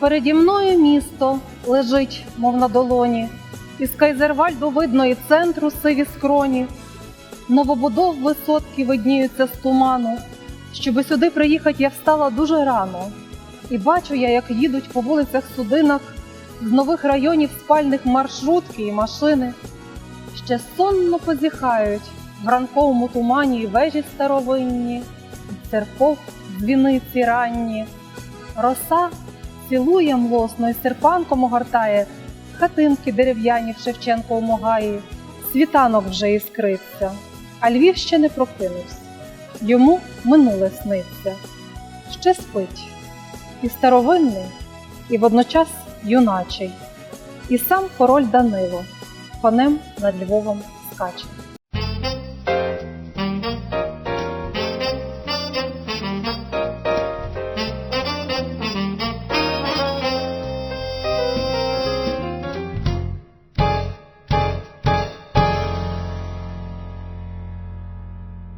Переді мною місто лежить, мов на долоні, із Кайзервальду видно і центру сиві скроні. Новобудов висотки видніються з туману. Щоби сюди приїхати, я встала дуже рано. І бачу я, як їдуть по вулицях судинах з нових районів спальних маршрутки і машини. Ще сонно позіхають в ранковому тумані і вежі старовинні, церков дзвіниці ранні. Роса цілує млосно і серпанком огортає, хатинки дерев'яні в Шевченковому гаї, світанок вже іскриться, а Львів ще не прокинувся. Йому минуле сниться, ще спить, і старовинний, і водночас юначий, і сам король Данило конем над Львовом скаче.